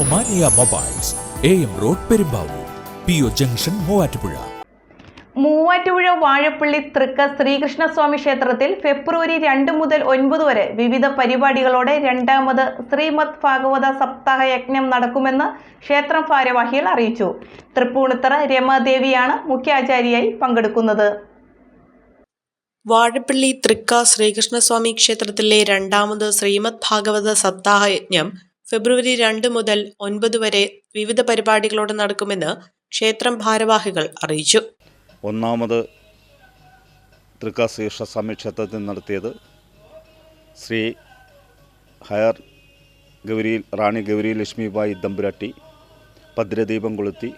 Omania mobiles A M road Perumbavoor P O junction Muvattupuzha. Muvattupuzha Vazhappilly Thrikka Sreekrishnaswami ക്ഷേത്രത്തിൽ ഫെബ്രുവരി രണ്ട് മുതൽ ഒൻപത് വരെ വിവിധ പരിപാടികളോടെ രണ്ടാമത് ശ്രീമദ് ഭാഗവത സപ്താഹ യജ്ഞം നടക്കുമെന്ന് ക്ഷേത്രം ഭാരവാഹികൾ അറിയിച്ചു. തൃപ്പൂണിത്തറ രമാദേവിയാണ് മുഖ്യാചാര്യയായി പങ്കെടുക്കുന്നത്. വാഴപ്പള്ളി തൃക്ക ശ്രീകൃഷ്ണസ്വാമി ക്ഷേത്രത്തിലെ രണ്ടാമത് ശ്രീമദ് ഭാഗവത സപ്താഹ യജ്ഞം ഫെബ്രുവരി രണ്ട് മുതൽ ഒൻപത് വരെ വിവിധ പരിപാടികളോടെ നടക്കുമെന്ന് ക്ഷേത്രം ഭാരവാഹികൾ അറിയിച്ചു. ഒന്നാമത് തൃക്കാശീർഷ സമയക്ഷേത്രത്തിൽ നടത്തിയത് ശ്രീ ഹയർ ഗൗരി റാണി ഗൗരി ലക്ഷ്മിബായി തമ്പുരാട്ടി. ഭദ്രദീപം കൊളുത്തി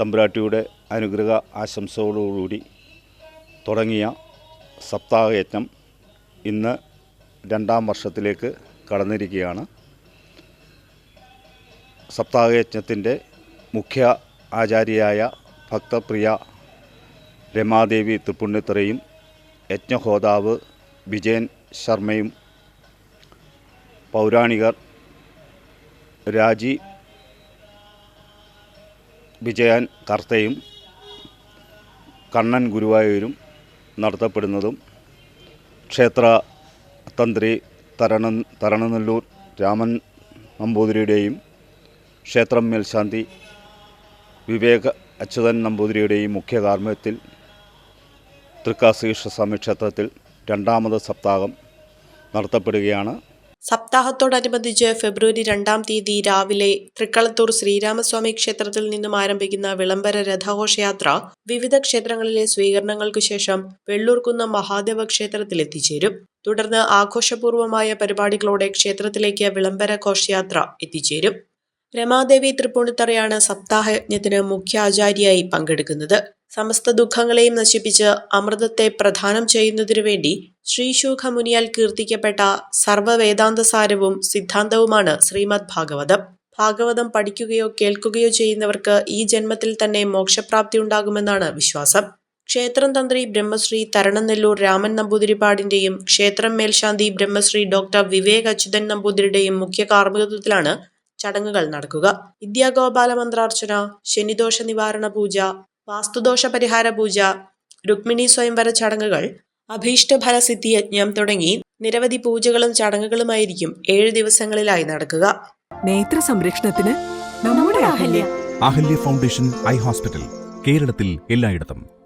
തമ്പുരാട്ടിയുടെ അനുഗ്രഹ ആശംസകളോടുകൂടി തുടങ്ങിയ സപ്താഹയജ്ഞം ഇന്ന് രണ്ടാം വർഷത്തിലേക്ക് കടന്നിരിക്കുകയാണ്. സപ്താഹയജ്ഞത്തിന്റെ മുഖ്യ ആചാര്യയായ ഭക്തപ്രിയ രമാദേവി തൃപ്പുണ്ണിത്തറയും യജ്ഞഹോതാവ് വിജയൻ ശർമ്മയും പൗരാണികർ രാജി വിജയൻ കർത്തയും കണ്ണൻ ഗുരുവായൂരും നടത്തപ്പെടുന്നതും ക്ഷേത്ര തന്ത്രി തരണ തരണനെല്ലൂർ രാമൻ നമ്പൂതിരിയുടെയും ക്ഷേത്രം മേൽശാന്തി വിവേക അച്യുതൻ നമ്പൂതിരിയുടെയും മുഖ്യ കാർമ്മ്യത്തിൽ തൃക്കാശ്രീകൃഷ്ണസ്വാമി ക്ഷേത്രത്തിൽ രണ്ടാമത് സപ്താഹം നടത്തപ്പെടുകയാണ്. സപ്താഹത്തോടനുബന്ധിച്ച് ഫെബ്രുവരി രണ്ടാം തീയതി രാവിലെ തൃക്കളത്തൂർ ശ്രീരാമസ്വാമി ക്ഷേത്രത്തിൽ നിന്നും ആരംഭിക്കുന്ന വിളംബര രഥഘോഷയാത്ര വിവിധ ക്ഷേത്രങ്ങളിലെ സ്വീകരണങ്ങൾക്കു ശേഷം വെള്ളൂർക്കുന്ന മഹാദേവ ക്ഷേത്രത്തിൽ എത്തിച്ചേരും. തുടർന്ന് ആഘോഷപൂർവമായ പരിപാടികളോടെ ക്ഷേത്രത്തിലേക്ക് വിളംബര ഘോഷയാത്ര എത്തിച്ചേരും. രമാദേവി തൃപ്പൂണിത്തറയാണ് സപ്താഹയജ്ഞത്തിന് മുഖ്യാചാര്യായി പങ്കെടുക്കുന്നത്. സമസ്ത ദുഃഖങ്ങളെയും നശിപ്പിച്ച് അമൃതത്തെ പ്രധാനം ചെയ്യുന്നതിനു വേണ്ടി ശ്രീശൂഖ മുനിയാൽ കീർത്തിക്കപ്പെട്ട സർവവേദാന്തസാരവും സിദ്ധാന്തവുമാണ് ശ്രീമദ് ഭാഗവതം. ഭാഗവതം പഠിക്കുകയോ കേൾക്കുകയോ ചെയ്യുന്നവർക്ക് ഈ ജന്മത്തിൽ തന്നെ മോക്ഷപ്രാപ്തി ഉണ്ടാകുമെന്നാണ് വിശ്വാസം. ക്ഷേത്രം തന്ത്രി ബ്രഹ്മശ്രീ തരണനെല്ലൂർ രാമൻ നമ്പൂതിരിപ്പാടിന്റെയും ക്ഷേത്രം മേൽശാന്തി ബ്രഹ്മശ്രീ ഡോക്ടർ വിവേക് അച്യുതൻ നമ്പൂതിരിയുടെയും മുഖ്യ കാർമ്മികത്വത്തിലാണ് ചടങ്ങുകൾ നടക്കുക. വിദ്യാഗോപാല മന്ത്രാർച്ചന ശനിദോഷ നിവാരണ പൂജ വാസ്തുദോഷ പരിഹാര പൂജ രുക്മിണി സ്വയംവര ചടങ്ങുകൾ അഭീഷ്ടഫല സിദ്ധി യജ്ഞം തുടങ്ങി നിരവധി പൂജകളും ചടങ്ങുകളുമായിരിക്കും ഏഴ് ദിവസങ്ങളിലായി നടക്കുക. നേത്ര സംരക്ഷണത്തിന് നമ്മുടെ Ahalya. Ahalya foundation eye hospital കേരളത്തിൽ എല്ലായിടത്തും.